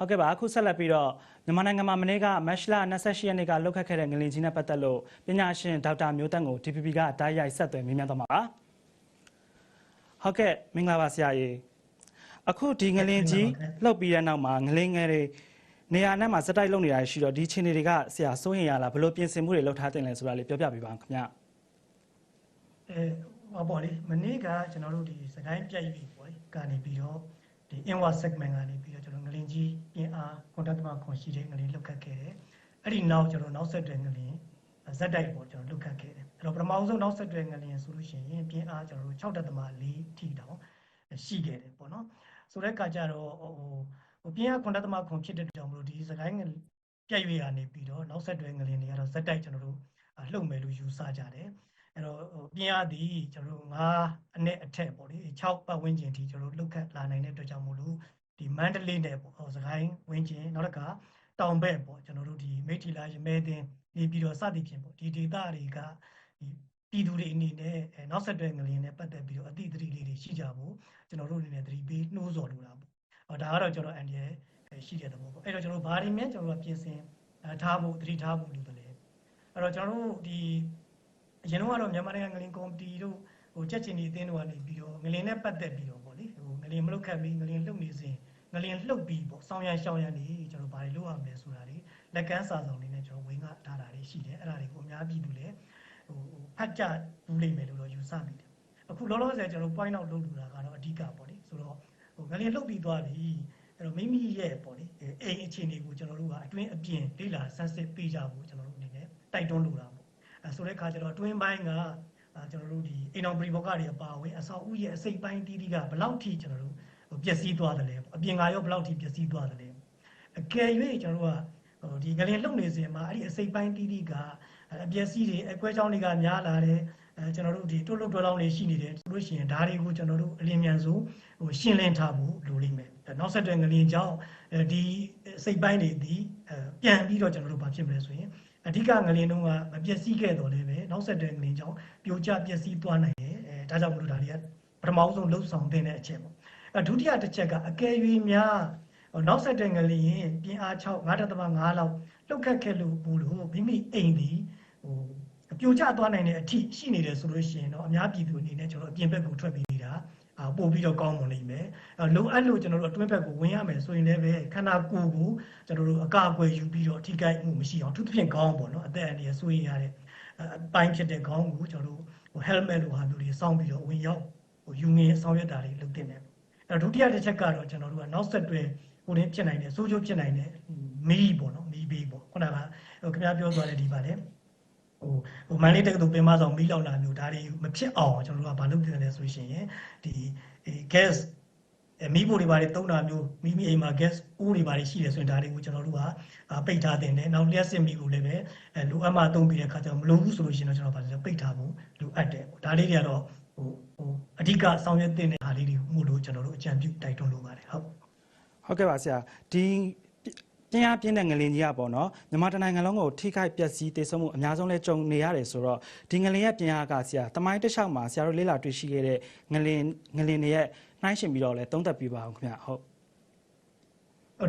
ဟုတ်ကဲ့ပါအခုဆက်လက်ပြီးတော့မြန်မာနိုင်ငံမှာမနေ့ကမတ်လ28ရက်နေ့ကလောက်ခတ်ခဲ့တဲ့ငလင်ကြီးနဲ့ပတ်သက်လို့ပညာရှင်ဒေါက်တာမျိုးတန့်ကို DPP ကတိုက်ရိုက်ဆက်သွယ်မေးမြန်းသွားမှာပါဟုတ်ကဲ့မင်္ဂလာပါဆရာကြီးအခုဒီငလင်ကြီးလှုပ်ပြီးတဲ့နောက်မှာငလင်ငယ်တွေနေရာနဲ့မှာစတိုက်လုံနေတာရှိတော့ဒီချင်းတွေကဆရာစိုးရင်ရလားဘယ်လိုပြင်ဆင်မှုတွေလုပ်ထားတင်လဲဆိုတာလေးပြောပြပေးပါခင်ဗျအဲဟောပေါ့လေမနေ့ကကျွန်တော်တို့ဒီစကိုင်းပြိုက်ပြီပေါ့လေကနေပြီးတော့ ဒီ inward segment ကနေပြီးတော့ကျွန်တော်ငလင်ကြီးပြင်အားကွန်တက်တမခွန်ရှိတဲ့ငလင်လောက်ခတ်ခဲ့တယ်အဲ့ဒီနောက်ကျွန်တော်နောက်ဆက်တွဲငလင်ဇက်တိုက်ပေါ့ကျွန်တော်လောက်ခတ်ခဲ့တယ်အဲ့တော့ပထမဆုံးနောက်ဆက်တွဲငလင်ဆိုလို့ရှိရင်ပြင်အားကျွန်တော်တို့6တက်တမ4ထိတောင်ရှိခဲ့တယ်ပေါ့နော်ဆိုတဲ့အခါကျတော့ဟိုဟိုပြင်အားကွန်တက်တမခွန်ဖြစ်တဲ့ကြောင့်မလို့ဒီစကိုင်းငပြိုက်ရွေကနေပြီးတော့နောက်ဆက်တွဲငလင်တွေကတော့ဇက်တိုက်ကျွန်တော်တို့လှုပ်မယ်လို့ယူဆကြတယ် အဲ့တော့ဟိုပြင်းရသည်ကျွန်တော်တို့9အနည်းအထက်ပေါ့လေ6ပတ်ဝန်းကျင်ထိကျွန်တော်တို့လောက်ခတ်လာနိုင်တဲ့အတွက်ကြောင့်မို့လို့ဒီမန္တလေးနယ်ပေါ့ဟိုစကိုင်းဝန်းကျင်နောက်တစ်ခါတောင်ဘက်ပေါ့ကျွန်တော်တို့ဒီမိထီလာရမဲတင်နေပြီးတော့စသည်ဖြင့်ပေါ့ဒီဒေသတွေကဒီပြည်သူတွေအနေနဲ့အဲနောက်ဆက်တွဲငလျင်နဲ့ပတ်သက်ပြီးတော့အတိအသတိလေးတွေရှိကြဖို့ကျွန်တော်တို့အနေနဲ့သတိပေးနှိုးဆော်လိုတာပေါ့ဟောဒါကတော့ကျွန်တော်အန်ဒီရဲ့ရှိတဲ့သဘောပေါ့အဲ့တော့ကျွန်တော်ဘာတွေမြန်ကျွန်တော်တို့ပြင်ဆင်ထားဖို့သတိထားဖို့လိုတယ်လေအဲ့တော့ကျွန်တော်တို့ဒီ အရင်တော့ကတော့မြန်မာနိုင်ငံငလင်ကော်မတီတို့ဟိုချက်ချင်းဒီအသင်းတို့ကနေပြီးတော့ငလင်နဲ့ပတ်သက်ပြီးတော့ဗောလေဟိုငလင်မလုတ်ခတ်ပြီးငလင်လှုပ်နေစဉ်ငလင်လှုပ်ပြီးပေါ့ဆောင်းရန်ရှောင်းရန်နေကျွန်တော်ဘာတွေလုပ်ရမလဲဆိုတာတွေလက်ကမ်းစာဆောင်တွေနဲ့ကျွန်တော်ဝင်ကထားတာတွေရှိတယ်အဲ့ဒါတွေကိုအများပြည်သူလည်းဟိုဖတ်ကြဘူးလိမ့်မယ်လို့တော့ယူဆမိတယ်အခုလောလောဆယ်ကျွန်တော် point out လုပ်လူတာကတော့အဓိကပေါ့လေဆိုတော့ဟိုငလင်လှုပ်ပြီးသွားပြီအဲ့တော့မိမိရဲ့ပေါ့လေအိမ်အခြေအနေကိုကျွန်တော်တို့ကအတွင်းအပြင်လေ့လာဆန်းစစ်ပေးကြဖို့ကျွန်တော်တို့အနေနဲ့တိုက်တွန်းလိုတာပေါ့အဲ ဆိုတဲ့အခါကျတော့တွင်းပိုင်းကအာကျွန်တော်တို့ဒီအိမ်အောင်ပရိဘောဂတွေအပါအဝင်အဆောက်အဦရဲ့အစိတ်ပိုင်းတီးတီးကဘယ်လောက်ထိကျွန်တော်တို့ဟိုပျက်စီးသွားတယ်လဲပေါ့အပြင်ကရောဘယ်လောက်ထိပျက်စီးသွားတယ်လဲအကယ်၍ကျွန်တော်တို့ကဟိုဒီငလင်လုံနေစဉ်မှာအဲ့ဒီအစိတ်ပိုင်းတီးတီးကအပျက်စီးတွေအကွဲချောင်းတွေကများလာတယ်အဲကျွန်တော်တို့ဒီတွတ်လုတ်တွဲလောင်းတွေရှိနေတယ်ဆိုလို့ရှိရင်ဒါတွေကိုကျွန်တော်တို့အလင်းမြန်ဆုံးဟိုရှင်းလင်းထားဖို့လိုလိမ့်မယ်နောက်ဆက်တွဲငလင်ကြောင့်ဒီစိတ်ပိုင်းတွေဒီပြန်ပြီးတော့ကျွန်တော်တို့ဘာဖြစ်မလဲဆိုရင် အဓိကငလင်တုံးကမပျက်စီးခဲ့တော့လည်းပဲနောက်ဆက်တွဲငလင်ကြောင့်ပြိုကျပျက်စီးသွားနိုင်တယ်အဲဒါကြောင့်မလို့ဒါတွေကပထမဆုံးလှုပ်ဆောင်တဲ့အချက်ပေါ့အဲဒုတိယတစ်ချက်ကအကယ်၍များနောက်ဆက်တွဲငလင်ပြင်အား6 9.5လောက်လှုပ်ခတ်ခဲ့လို့ဘူးလို့မိမိအိမ်ဒီဟိုပြိုကျသွားနိုင်တဲ့အထိရှိနေတယ်ဆိုလို့ရှိရင်တော့အများပြည်သူအနေနဲ့ကျွန်တော်အပြင်ဘက်ကိုထွက်ပြီးနေတာအာ ပို့ပြီးတော့ကောင်းမွန်လိမ့်မယ်လုံအပ်လို့ကျွန်တော်တို့အတွင်းဘက်ကိုဝင်ရမယ်ဆိုရင်လည်းပဲခန္ဓာကိုယ်ကိုကျွန်တော်တို့အကာအကွယ်ယူပြီးတော့အထိကိုက်မှုမရှိအောင်သူသဖြင့်ကောင်းပေါ့နော်အသက်အန္တရာယ်ဆိုရင်ရတဲ့အပိုင်းဖြစ်တဲ့ခေါင်းကိုကျွန်တော်တို့ဟို helmet လိုဟာမျိုးတွေစောင်းပြီးတော့ဝင်ရောက်ဟိုယူငင်ဆောင်ရွက်တာတွေလုပ်တင်တယ်အဲဒုတိယတစ်ချက်ကတော့ကျွန်တော်တို့ကနောက်ဆက်တွဲဟိုတင်းဖြစ်နိုင်တယ်စိုးကျိုးဖြစ်နိုင်တယ်မီးပေါ့နော်မီးဘေးပေါ့ခုနကဟိုခင်ဗျားပြောသွားတဲ့ဒီပါလေ ဟိုဟိုမန်လေးတက္ကသိုလ်ပင်မဆောင်မီးလောက်လာမျိုးဒါတွေမဖြစ်အောင်ကျွန်တော်တို့ကမလုပ်တင်တယ်ဆိုရှင်ဒီ gas မီးဖိုတွေဘာတွေတုံးတာမျိုးမိမိအိမ်မှာ gas အိုးတွေဘာတွေရှိတယ်ဆိုရင်ဒါတွေကိုကျွန်တော်တို့ကပိတ်ထားတင်တယ်နောက်လျှက်စစ်မီးကိုလည်းပဲလိုအပ်မှတုံးပြီးတဲ့အခါကျတော့မလိုဘူးဆိုလို့ရှိရင်တော့ကျွန်တော်ဗာလဲပိတ်ထားဖို့လိုအပ်တယ်ဒါလေးတွေကတော့ဟိုဟိုအဓိကဆောင်ရွက်တင်တဲ့ဟာလေးတွေမို့လို့ကျွန်တော်တို့အကြံပြုတိုက်တွန်းလိုပါတယ်ဟုတ်ဟုတ်ကဲ့ပါဆရာဒီ ပြင်းအားပြင်းတဲ့ငလင်ကြီးကပေါ့နော်မြန်မာတိုင်းနိုင်ငံလုံးကိုထိခိုက်ပျက်စီးတေဆုံးမှုအများဆုံးလဲကြုံနေရတယ်ဆိုတော့ဒီငလင်ရဲ့ပြင်းအားကဆရာတမိုင်းတစ်လျှောက်မှာဆရာတို့လေ့လာတွေ့ရှိခဲ့တဲ့ငလင်ငလင်တွေရဲ့နှိုင်းရှင်ပြီးတော့လဲသုံးသပ်ပြပါအောင်ခင်ဗျဟုတ်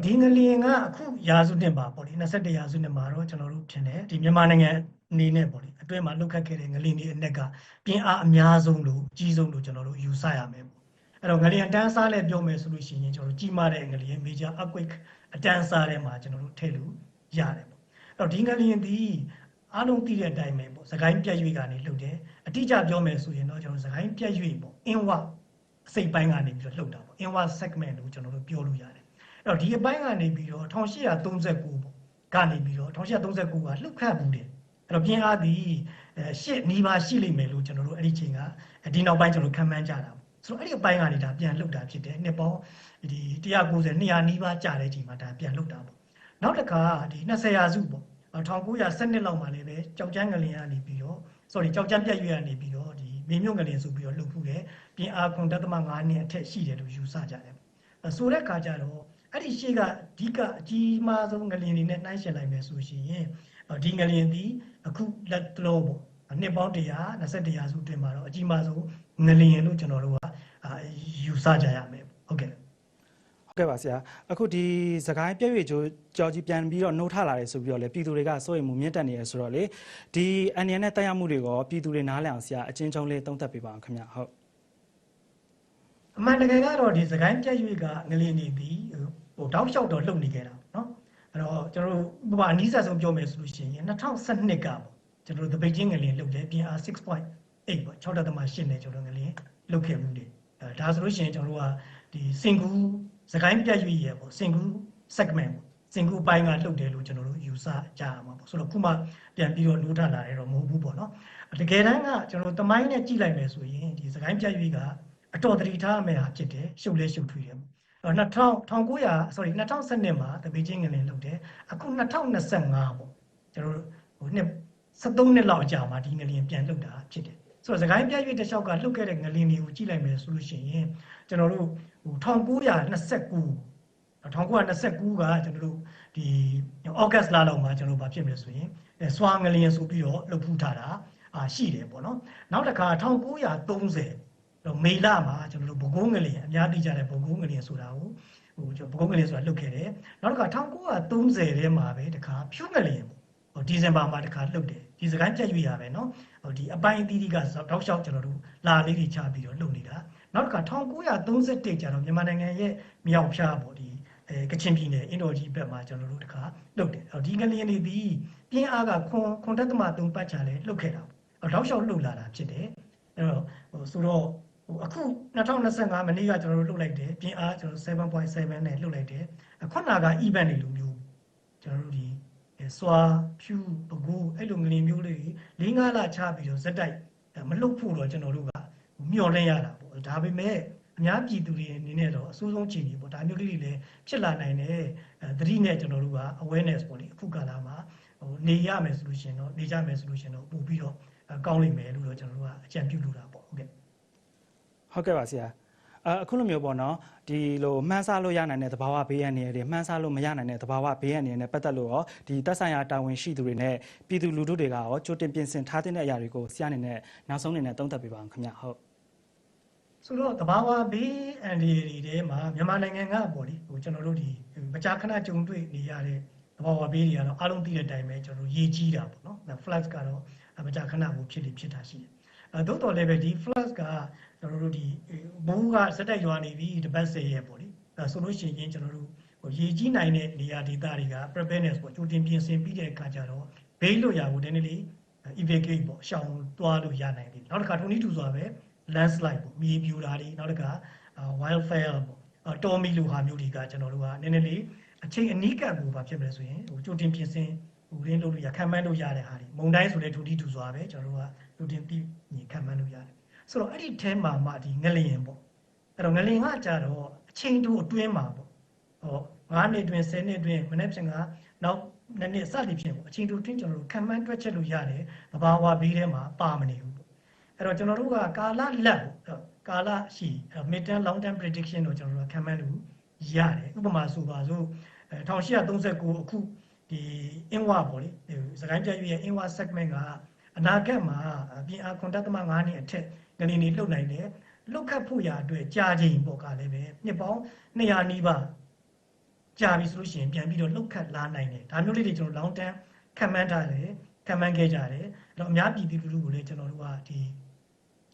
ဒီငလျင်ကအခုရာစုနှစ်ပါပေါ့လေ21ရာစုနှစ်မှာတော့ကျွန်တော်တို့ဖြစ်နေဒီမြန်မာနိုင်ငံအနေနဲ့ပေါ့လေအတွင်းမှာလုတ်ခတ်ခဲ့တဲ့ငလျင်တွေအနက်ကပြင်းအားအများဆုံးလို့အကြီးဆုံးလို့ကျွန်တော်တို့ယူဆရမယ်ပေါ့အဲ့တော့ငလျင်တန်းစားလဲပြောမယ်ဆိုလို့ရှိရင်ကျွန်တော်တို့ကြီးမားတဲ့ငလျင် major earthquake အတန်းစားထဲမှာကျွန်တော်တို့ထည့်လို့ရတယ်ပေါ့အဲ့တော့ဒီငလျင်ဒီအားလုံးသိတဲ့အတိုင်းပဲပေါ့စကိုင်းပြက်ရွေကနေလှုပ်တယ်အတိအကျပြောမယ်ဆိုရင်တော့ကျွန်တော်စကိုင်းပြက်ရွေပေါ့အင်းဝအစိတ်ပိုင်းကနေပြီးတော့လှုပ်တာပေါ့အင်းဝ segment လို့ကျွန်တော်တို့ပြောလို့ရတယ်အဲ့တော့ဒီအပိုင်းကနေပြီးတော့1839ပေါ့ကနေပြီးတော့1839ကလှုပ်ခတ်မှုတယ်အဲ့တော့ပြင်းအားသည်အဲရှစ်နီးပါးရှိလိမ့်မယ်လို့ကျွန်တော်တို့အဲ့ဒီချိန်ကဒီနောက်ပိုင်းကျွန်တော်ခံမှန်းကြတာပေါ့ ဆိုတော့အဲ့ဒီအပိုင်းကနေဒါပြန်လှုပ်တာဖြစ်တယ်နှစ်ပေါင်းဒီ190 200နီးပါးကြာတဲ့ချိန်မှာဒါပြန်လှုပ်တာပေါ့နောက်တစ်ခါဒီ20ရာစုပေါ့1912လောက်မှာလည်းပဲကြောက်ကြမ်းငလင်ကနေပြီးတော့ sorry ကြောက်ကြမ်းပြက်ရွေကနေပြီးတော့ဒီမေမြုံငလင်ဆိုပြီးတော့လှုပ်ဖူးတယ်ပြင်အားခွန်တသမ9နှစ်အထက်ရှိတယ်လို့ယူဆကြတယ်ဆိုတဲ့ခါကျတော့အဲ့ဒီရှေ့ကအဓိကအကြီးမားဆုံးငလင်တွေနဲ့နှိုင်းယှဉ်လိုက်မယ်ဆိုရှင်ဒီငလင်ဒီအခုလက်တလုံးပေါ့နှစ်ပေါင်း100 21ရာစုအတွင်းမှာတော့အကြီးမားဆုံး ငလင်လို့ကျွန်တော်တို့ကယူဆကြရမယ်ဟုတ်ကဲ့ ဟုတ်ကဲ့ ကဲ့ပါဆရာအခုဒီစကိုင်းပြည့်ရွေချိုးကြော်ကြီးပြန်ပြီးတော့နှိုးထလာတယ်ဆိုပြီးတော့လေပြည်သူတွေကစိုးရိမ်မှုမြင့်တက်နေရဆိုတော့လေဒီအန်ရန်နဲ့တက်ရောက်မှုတွေကပြည်သူတွေနားလည်အောင်ဆရာအချင်းချင်းလေးသုံးသပ်ပေးပါအောင်ခင်ဗျဟုတ် အမှန်တကယ်ကတော့ဒီစကိုင်းပြက်ရွေကငလင်နေပြီးဟိုတောက်လျှောက်တော့လှုပ်နေခဲ့တာเนาะအဲ့တော့ကျွန်တော်တို့ဘာအနည်းဆက်ဆုံးပြောမယ်ဆိုလို့ရှိရင်2012ကပေါ့ကျွန်တော်တို့တပိတ်ချင်းငလင်လှုပ်တယ်ပြင်အား 6.8ပေါ့6.8နဲ့ကျွန်တော်ငလင်လှုပ်ခဲ့မှုတွေအဲဒါဆိုလို့ရှိရင်ကျွန်တော်တို့ကဒီစင်ကူစကိုင်းပြက်ရွေရဲ့ပေါ့စင်ကူ segment ပေါ့စင်ကူအပိုင်းကလှုပ်တယ်လို့ကျွန်တော်တို့ယူဆကြရမှာပေါ့ဆိုတော့ခုမှပြန်ပြီးတော့နိုးထလာတယ်တော့မဟုတ်ဘူးပေါ့နော်တကယ်တမ်းကကျွန်တော်တို့တမိုင်းနဲ့ကြည့်လိုက်မယ်ဆိုရင်ဒီစကိုင်းပြက်ရွေကအတော်တတိထားရမယ့်ဟာဖြစ်တယ်ရှုပ်လဲရှုပ်ထွေးတယ်ပေါ့အဲ့တော့2000 1900 sorry 2012မှာတပိချင်းငလင်လုပ်တယ်အခု2025ပေါ့ကျွန်တော်တို့ဟိုနှစ်73နှစ်လောက်အကြာမှာဒီငလင်ပြန်လုပ်တာဖြစ်တယ် ဆိုတော့စကိုင်းပြည့်ရွေးတစ်လျှောက်ကလှုပ်ခဲ့တဲ့ငလင်တွေကိုကြည့်လိုက်မယ်ဆိုလို့ရှိရင်ကျွန်တော်တို့ဟို1929 1929ကကျွန်တော်တို့ဒီဩဂတ်လလောက်မှာကျွန်တော်တို့ဗာဖြစ်မယ်ဆိုရင်အဲစွာငလျင်ဆိုပြီးတော့လှုပ်ဖူးထားတာအာရှိတယ်ပေါ့နော်နောက်တစ်ခါ1930တော့မေလမှာကျွန်တော်တို့ဘကုန်းငလျင်အများသိကြတဲ့ဘကုန်းငလျင်ဆိုတာကိုဟိုကျွန်တော်ဘကုန်းငလျင်ဆိုတာလှုပ်ခဲ့တယ်နောက်တစ်ခါ1930ထဲမှာပဲတခါဖြူငလျင်ပေါ့ဟိုဒီဇင်ဘာမှာတခါလှုပ်တယ် ဒီစကိုင်းပြတ်ရွေးရပဲเนาะဟိုဒီအပိုင်းအသီးသီးကတောက်လျှောက်ကျွန်တော်တို့လာလေးတွေချပြီးတော့လှုပ်နေတာနောက်တစ်ခါ1931ကျတော့မြန်မာနိုင်ငံရဲ့မြောက်ဖြားပေါ့ဒီအဲကချင်ပြည်နယ်အင်ဒိုဂျီဘက်မှာကျွန်တော်တို့တခါလှုပ်တယ်အဲ့ဒီငလျင်တွေဒီပြင်းအားကခွန်ခွန်တက်သမ3ပတ်ချာလဲလှုပ်ခဲ့တာပေါ့တောက်လျှောက်လှုပ်လာတာဖြစ်တယ်အဲ့တော့ဟိုဆိုတော့ဟိုအခု2025မနေ့ကကျွန်တော်တို့လှုပ်လိုက်တယ်ပြင်းအားကျွန်တော်7.7နဲ့လှုပ်လိုက်တယ်ခုနက event တွေလိုမျိုးကျွန်တော်တို့ဒီ စွာဖြူပကူအဲ့လိုငလင်မျိုးလေး၄၅လချပြီးတော့ဇက်တိုက်မလှုပ်ဖို့တော့ကျွန်တော်တို့ကမျှော်လင့်ရတာပေါ့ဒါပေမဲ့အများပြည်သူတွေအနေနဲ့တော့အဆိုးဆုံးချိန်ကြီးပေါ့ဒါမျိုးလေးတွေလည်းဖြစ်လာနိုင်တယ်အဲသတိနဲ့ကျွန်တော်တို့က awareness ပေါ့လေအခုကာလမှာဟိုနေရမယ်ဆိုလို့ရှိရင်တော့နေကြမယ်ဆိုလို့ရှိရင်တော့ပို့ပြီးတော့ကောင်းလိမ့်မယ်လို့တော့ကျွန်တော်တို့ကအကြံပြုလိုတာပေါ့ဟုတ်ကဲ့ဟုတ်ကဲ့ပါဆရာ အအခုလိုမျိုးပေါ့နော်ဒီလိုမှန်းဆလို့ရနိုင်တဲ့သဘာဝဘေးအန္တရာယ်တွေမှန်းဆလို့မရနိုင်တဲ့သဘာဝဘေးအန္တရာယ်နဲ့ပတ်သက်လို့ရောဒီသက်ဆိုင်ရာတာဝန်ရှိသူတွေနဲ့ပြည်သူလူထုတွေကရောကြိုတင်ပြင်ဆင်ထားတဲ့အရာတွေကိုဆရာအနေနဲ့နောက်ဆုံးအနေနဲ့သုံးသပ်ပေးပါအောင်ခင်ဗျဟုတ်ဆိုတော့တဘာဝဘေးအန္တရာယ်တွေထဲမှာမြန်မာနိုင်ငံကပေါ့လေဟိုကျွန်တော်တို့ဒီမကြာခဏကြုံတွေ့နေရတဲ့တဘာဝဘေးတွေကတော့အားလုံးသိတဲ့အတိုင်းပဲကျွန်တော်တို့ရေကြီးတာပေါ့နော်။ floods ကတော့မကြာခဏကိုဖြစ်နေဖြစ်တာရှိတယ်။အဲသို့တော်လည်းပဲဒီ floods က ကျွန်တော်တို့ဒီဘူးကစက်တက်ရွာနေပြီတပတ်စေရဲ့ပေါ့လေ။အဲဆိုလို့ရှိရင်ကျွန်တော်တို့ဟိုရေကြီးနိုင်တဲ့နေရာဒေသတွေက preparedness ပေါ့ကြိုတင်ပြင်ဆင်ပြီးတဲ့အခါကျတော့ဘေးလွတ်ရာကိုနည်းနည်းလေး evacuate ပေါ့ရှောင်သွားလို့ရနိုင်တယ်။နောက်တစ်ခါထုံနည်းတူစွာပဲ landslide ပေါ့မြေပြိုတာတွေနောက်တစ်ခါ wildfire ပေါ့တော်မီလိုဟာမျိုးတွေကကျွန်တော်တို့ကနည်းနည်းလေးအချိန်အနည်းကပ်ကိုပါဖြစ်မယ်ဆိုရင်ဟိုကြိုတင်ပြင်ဆင်ဟိုရင်းလို့ရခံမှန်းလို့ရတဲ့ဟာတွေမုံတိုင်းဆိုတဲ့ဒူတီဒူစွာပဲကျွန်တော်တို့ကကြိုတင်ပြီးညီခံမှန်းလို့ရတယ် ဆိုတော့အဲ့ဒီထဲမှာမှဒီငလျင်ပေါ့အဲ့တော့ငလျင်ကကြတော့အချိန်တူအတွင်းမှာပေါ့ဟော9နှစ်အတွင်း10နှစ်အတွင်းမနေ့ပြင်ကနောက်နှစ်နှစ်စသည်ဖြင့်ပေါ့အချိန်တူအတွင်းကျွန်တော်တို့ခံမှန်းတွက်ချက်လို့ရတယ်သဘာဝဘေးထဲမှာပါမနေဘူးပေါ့အဲ့တော့ကျွန်တော်တို့ကကာလလက်ပေါ့ကာလရှိ mid term long term prediction တော့ကျွန်တော်တို့ခံမှန်းလို့ရတယ်ဥပမာဆိုပါစို့1839အခုဒီအင်းဝပေါ့လေစကိုင်းပြည့်ရဲ့အင်းဝ segment ကအနာဂတ်မှာပြင်အားခွန်တက်သမ9နှစ်အထက် ငလင်တွေလှုပ်နိုင်တယ်လှုပ်ခတ်ဖို့ရာအတွက်ကြာချိန်ပေါ့ကလည်းပဲနှစ်ပေါင်း200နီးပါးကြာပြီဆိုလို့ရှိရင်ပြန်ပြီးတော့လှုပ်ခတ်လာနိုင်တယ်ဒါမျိုးလေးတွေကျွန်တော် long term ခံမှန်းထားတယ်ခံမှန်းခဲ့ကြတယ်အဲ့တော့အများပြည်သူလူထုကိုလည်းကျွန်တော်တို့ကဒီ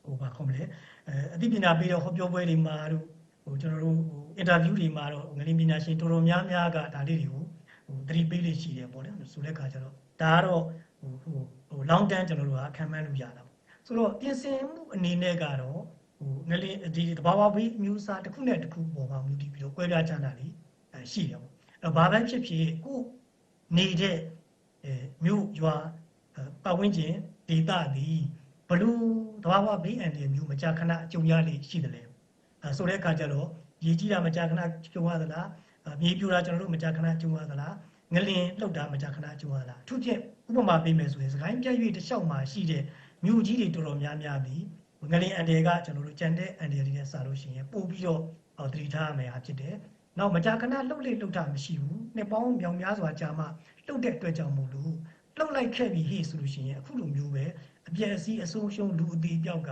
ဟိုဘာခေါ်မလဲအဲအသိပညာပေးတော့ဟောပြောပွဲတွေမှာတို့ဟိုကျွန်တော်တို့ဟိုအင်တာဗျူးတွေမှာတော့ငလင်ပညာရှင်တော်တော်များများကဒါလေးတွေကိုဟိုသတိပေးလေးရှိတယ်ပေါ့လေဆိုတဲ့အခါကျတော့ဒါကတော့ဟိုဟိုဟို long term ကျွန်တော်တို့ကခံမှန်းလို့ရတာပေါ့ ဆိုတော့ပြင်ဆင်မှုအနေနဲ့ကတော့ဟိုငလင်ဒီတဘာဝဘေးအမျိုးအစားတစ်ခုနဲ့တစ်ခုပေါ်မှာမူတည်ပြီးတော့ကွဲပြားခြားတာလေးအဲရှိတယ်ပေါ့အဲ့ဘာပဲဖြစ်ဖြစ်ကိုနေတဲ့အဲမြို့ရွာပတ်ဝန်းကျင်ဒေသသည်ဘလို့တဘာဝဘေးအန္တရာယ်မျိုးမကြာခဏအကြုံရလေးရှိတယ်လေအဲဆိုတဲ့အခါကျတော့ရေကြီးတာမကြာခဏကြုံရသလားမြေပြိုတာကျွန်တော်တို့မကြာခဏကြုံရသလားငလင်လှုပ်တာမကြာခဏကြုံရသလားအထူးဖြင့်ဥပမာပေးမယ်ဆိုရင်စကိုင်းပြည့်ရွေးတစ်လျှောက်မှာရှိတဲ့ မြို့ကြီးတွေတော်တော်များများပြီးငလင်အန္တရာယ်ကကျွန်တော်တို့ကြံတဲ့အန္တရာယ်တွေနဲ့စာလို့ရှိရင်ပို့ပြီးတော့သတိထားရမယ်ဟာဖြစ်တယ်နောက်မကြာခဏလှုပ်လေလှုပ်တာမရှိဘူးနှစ်ပေါင်းမြောင်များစွာကြာမှလှုပ်တဲ့အတွက်ကြောင့်မို့လို့လှုပ်လိုက်ခဲ့ပြီးဟေ့ဆိုလို့ရှိရင်အခုလိုမျိုးပဲအပြည့်အစည်းအဆုံးရှုံးလူအသေးပြောက်က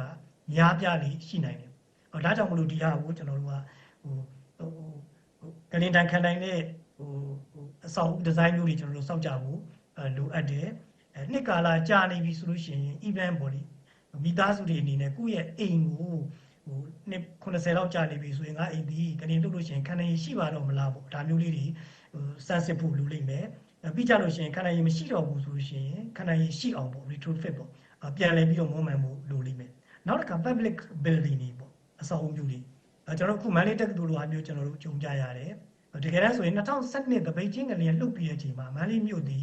များပြားလေးရှိနိုင်တယ်။ဟောဒါကြောင့်မလို့ဒီဟာကိုကျွန်တော်တို့ကဟိုဟိုကကလင်တန်ခံနိုင်တဲ့ဟိုဟိုအဆောင်ဒီဇိုင်းမျိုးတွေကျွန်တော်တို့စောင့်ကြဖို့အဲလိုအပ်တယ်အဲ နှစ်ကာလကြာနေပြီဆိုလို့ရှိရင် event body မိသားစုတွေအနေနဲ့ကိုယ့်ရဲ့အိမ်ကိုဟိုနှစ်90လောက်ကြာနေပြီဆိုရင်ငါအိမ်ဒီကလင်လုပ်လို့ရှိရင်ခံနိုင်ရည်ရှိပါတော့မလားပေါ့ဒါမျိုးလေးတွေဟိုစမ်းစစ်ဖို့လိုလိမ့်မယ်အဲပြီးကြလို့ရှိရင်ခံနိုင်ရည်မရှိတော့ဘူးဆိုလို့ရှိရင်ခံနိုင်ရည်ရှိအောင်ပေါ့ retrofit ပေါ့အဲပြန်လဲပြီးတော့မွမ်းမံဖို့လိုလိမ့်မယ်နောက်တစ်ခါ public building တွေပေါ့အဆောက်အဦမျိုးတွေအဲကျွန်တော်တို့ခုမန္တလေးတက္ကသိုလ်လိုဟာမျိုးကျွန်တော်တို့ကြုံကြရတယ်တကယ်တမ်းဆိုရင်2012ကပိတ်ချင်းကလေးလှုပ်ပြီးတဲ့အချိန်မှာမန္တလေးမြို့ဒီ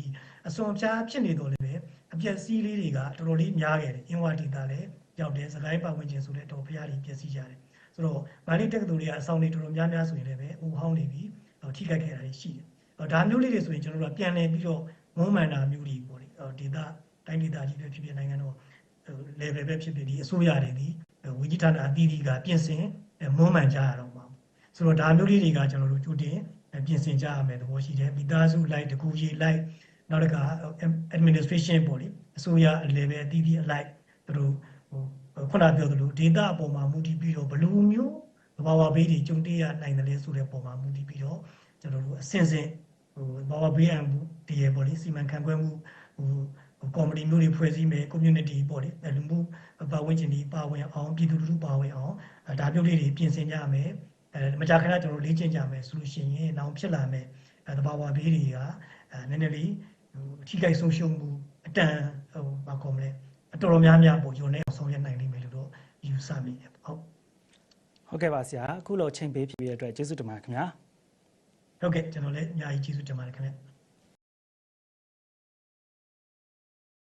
အစွန်ဖျားဖြစ်နေတော့လည်းပဲ အပြက်စီးလေးတွေကတော်တော်လေးများခဲ့တယ်အင်းဝဒေတာလည်းရောက်တယ်စကိုင်းပတ်ဝန်းကျင်ဆိုတဲ့တော်ဖျားတွေပြက်စီးကြတယ်ဆိုတော့မန္တလေးတက္ကသိုလ်တွေကအဆောင်တွေတော်တော်များများဆိုရင်လည်းပဲဟိုဟောင်းနေပြီထိခိုက်ခဲ့တာတွေရှိတယ်ဒါမျိုးလေးတွေဆိုရင်ကျွန်တော်တို့ကပြန်လည်ပြီးတော့မုံမှန်တာမျိုးတွေပေါ့လေဒေတာတိုင်းဒေတာကြီးပဲဖြစ်ဖြစ်နိုင်ငံတော် level ပဲဖြစ်ဖြစ်ဒီအစိုးရတွေဒီဝိကြီးဌာနအသီးသီးကပြင်ဆင်မွမ်းမံကြရတော့မှာဆိုတော့ဒါမျိုးလေးတွေကကျွန်တော်တို့ကြိုတင်ပြင်ဆင်ကြရမယ်သဘောရှိတယ်မိသားစုလိုက်တကူကြီးလိုက် နောက်တစ်ခါ administration ပေါ့လေအစိုးရ level အသီးသီးအလိုက်သူတို့ဟိုခုနပြောသလို data အပေါ်မှာမူတည်ပြီးတော့ဘယ်လိုမျိုးဘာဝဘေးတွေကြုံတွေ့ရနိုင်တယ်လဲဆိုတဲ့ပုံမှာမူတည်ပြီးတော့ကျွန်တော်တို့အစဉ်စဉ်ဟိုဘာဝဘေးအံမှုတည်ရပေါ့လေစီမံခန့်ခွဲမှုဟိုကော်မတီမျိုးတွေဖွဲ့စည်းမယ် community ပေါ့လေလူမှုပတ်ဝန်းကျင်တွေပါဝင်အောင်ပြည်သူလူထုပါဝင်အောင်ဒါမျိုးလေးတွေပြင်ဆင်ကြရမယ်အဲမကြာခဏကျွန်တော်လေ့ကျင့်ကြမယ်ဆိုလို့ရှိရင်နောက်ဖြစ်လာမယ်အဲတဘာဝဘေးတွေကအဲနည်းနည်းလေးဟို အထိကိဆုံးရှုံးမှုအတန်ဟိုဘာကောမလဲအတော်တော်များများပေါ့ယုံနေအောင်ဆောင်ရွက်နိုင်လိမ့်မယ်လို့တော့ယူဆမိတယ်ဟုတ်ဟုတ်ကဲ့ပါဆရာအခုလိုချိန်ပေးပြတဲ့အတွက်ကျေးဇူးတင်ပါတယ်ခင်ဗျာဟုတ်ကဲ့ကျွန်တော်လည်းအများကြီးကျေးဇူးတင်ပါတယ်ခင်ဗျ